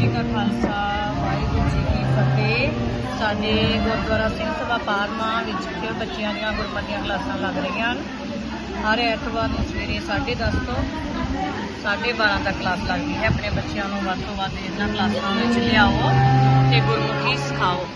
ਜੀ ਕਾ ਖਾਲਸਾ, ਵਾਹਿਗੁਰੂ ਜੀ ਕੀ ਫਤਿਹ। ਸਾਡੇ ਗੁਰਦੁਆਰਾ ਸਿੰਘ ਸਭਾ ਪਾਰਮਾ ਵਿੱਚ ਬੱਚਿਆਂ ਦੀਆਂ ਗੁਰਮਤਿਆਂ ਕਲਾਸਾਂ ਲੱਗ ਰਹੀਆਂ ਹਨ। ਹਰ ਐਤਵਾਰ ਨੂੰ ਸਵੇਰੇ 10:30 ਤੋਂ 12:30 ਤੱਕ ਕਲਾਸ ਲੱਗਦੀ ਹੈ। ਆਪਣੇ ਬੱਚਿਆਂ ਨੂੰ ਵੱਧ ਤੋਂ ਵੱਧ ਇਹਨਾਂ ਕਲਾਸਾਂ ਵਿੱਚ ਲਿਆਓ ਤੇ ਗੁਰਮੁਖੀ ਸਿਖਾਓ।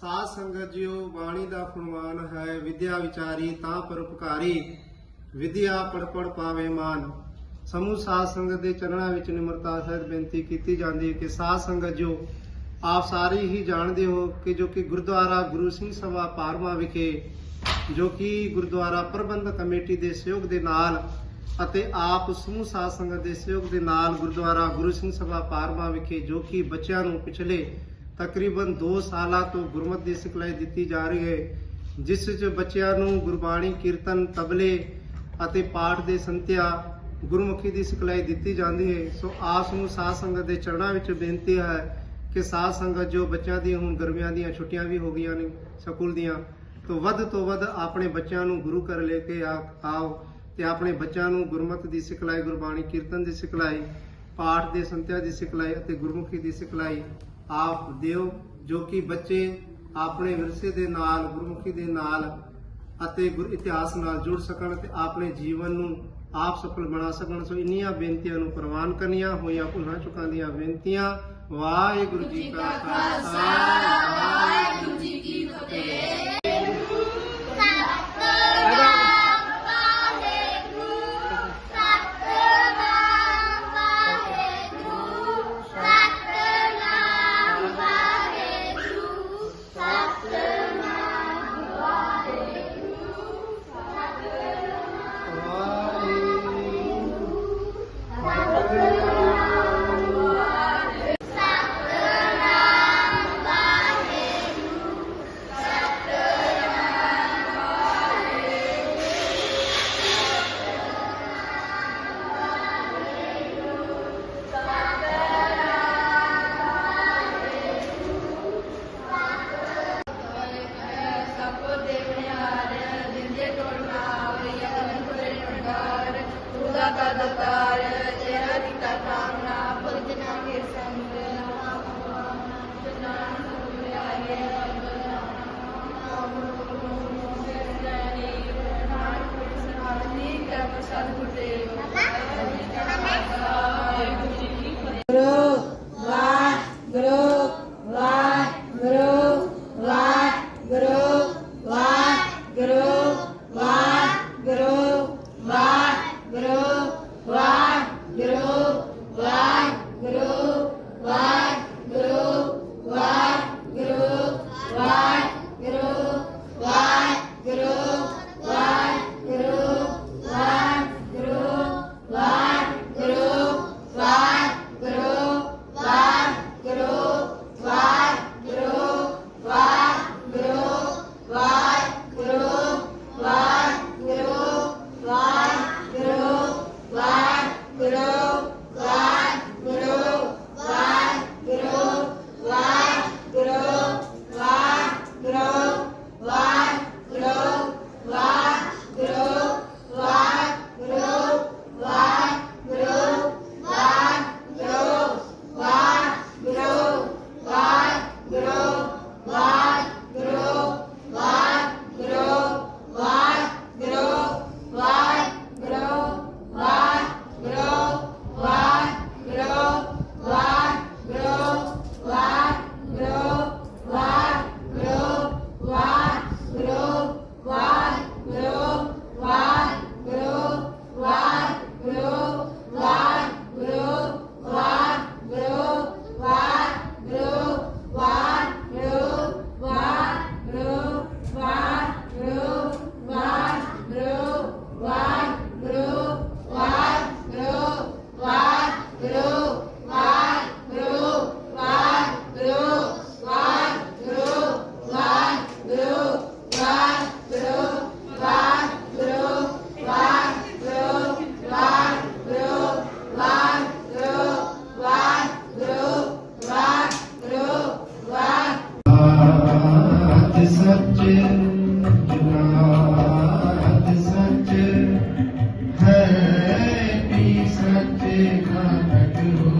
ਸਾਧ ਸੰਗਤ ਜੀਓ, ਬਾਣੀ ਦਾ ਫਰਮਾਨ ਹੈ, ਵਿਦਿਆ ਵਿਚਾਰੀ ਤਾਂ ਪਰਉਪਕਾਰੀ ਵਿਦਿਆ ਪੜ ਪੜ ਪਾਵੇ ਮਾਨ। ਸਮੂਹ ਸਾਧ ਸੰਗਤ ਦੇ ਚਰਨਾਂ ਵਿੱਚ ਨਿਮਰਤਾ ਸਹਿਤ ਬੇਨਤੀ ਕੀਤੀ ਜਾਂਦੀ ਹੈ ਕਿ ਸਾਧ ਸੰਗਤ ਜੋ ਆਪ ਸਾਰੇ ਹੀ ਜਾਣਦੇ ਹੋ ਕਿ ਜੋ ਕਿ ਗੁਰਦੁਆਰਾ ਗੁਰੂ ਸਿੰਘ ਸਭਾ ਪਾਰਮਾ ਵਿਖੇ, ਜੋ ਕਿ ਗੁਰਦੁਆਰਾ ਪ੍ਰਬੰਧਕ ਕਮੇਟੀ ਦੇ ਸਹਿਯੋਗ ਦੇ ਨਾਲ ਅਤੇ ਆਪ ਸਮੂਹ ਸਾਧ ਸੰਗਤ ਦੇ ਸਹਿਯੋਗ ਦੇ ਨਾਲ ਗੁਰਦੁਆਰਾ ਗੁਰੂ ਸਿੰਘ ਸਭਾ ਪਾਰਮਾ ਵਿਖੇ ਜੋ ਕਿ ਬੱਚਿਆਂ ਨੂੰ ਪਿਛਲੇ ਤਕਰੀਬਨ 2 ਸਾਲਾਂ ਤੋਂ ਗੁਰਮਤ ਦੀ ਸਿਖਲਾਈ ਦਿੱਤੀ ਜਾ ਰਹੀ ਹੈ, ਜਿਸ ਵਿੱਚ ਬੱਚਿਆਂ ਨੂੰ ਗੁਰਬਾਣੀ, ਕੀਰਤਨ, ਤਬਲੇ ਅਤੇ ਪਾਠ ਦੇ ਸੰਤਿਆ ਗੁਰਮੁਖੀ ਦੀ ਸਿਖਲਾਈ ਦਿੱਤੀ ਜਾਂਦੀ ਹੈ। ਸੋ ਆਪ ਨੂੰ ਸਾਧ ਸੰਗਤ ਦੇ ਚਰਨਾਂ ਵਿੱਚ ਬੇਨਤੀ ਹੈ ਕਿ ਸਾਧ ਸੰਗਤ ਜੋ ਬੱਚਿਆਂ ਦੀ ਹੁਣ ਗਰਮੀਆਂ ਦੀਆਂ ਛੁੱਟੀਆਂ ਵੀ ਹੋ ਗਈਆਂ ਨੇ ਸਕੂਲ ਦੀਆਂ, ਤੋਂ ਵੱਧ ਤੋਂ ਵੱਧ ਆਪਣੇ ਬੱਚਿਆਂ ਨੂੰ ਗੁਰੂ ਘਰ ਲੈ ਕੇ ਆ- ਆਓ ਤੇ ਆਪਣੇ ਬੱਚਿਆਂ ਨੂੰ ਗੁਰਮਤ ਦੀ ਸਿਖਲਾਈ, ਗੁਰਬਾਣੀ, ਕੀਰਤਨ ਦੀ ਸਿਖਲਾਈ, ਪਾਠ ਦੇ ਸੰਤਿਆ ਦੀ ਸਿਖਲਾਈ ਅਤੇ ਗੁਰਮੁਖੀ ਦੀ ਸਿਖਲਾਈ ਆਪ ਦਿਓ, ਜੋ ਕਿ ਬੱਚੇ ਆਪਣੇ ਵਿਰਸੇ ਦੇ ਨਾਲ, ਗੁਰਮੁਖੀ ਦੇ ਨਾਲ ਅਤੇ ਗੁਰ ਇਤਿਹਾਸ ਨਾਲ ਜੁੜ ਸਕਣ ਤੇ ਆਪਣੇ ਜੀਵਨ ਨੂੰ ਆਪ ਸਫਲ ਬਣਾ ਸਕਣ। ਸੋ ਇੰਨੀਆਂ ਬੇਨਤੀਆਂ ਨੂੰ ਪ੍ਰਵਾਨ ਕਰਨੀਆਂ, ਹੋਈਆਂ ਭੁੱਲਾਂ ਚੁੱਕਾਂ ਦੀਆਂ ਬੇਨਤੀਆਂ। ਵਾਹਿਗੁਰੂ ਜੀ ਕਾ ਖਾਲਸਾ, ਵਾਹਿਗੁਰੂ ਜੀ ਕੀ ਫਤਿਹ। ਵਾਹਿਗੁਰੂ ਸੱਚ ਘਾਟ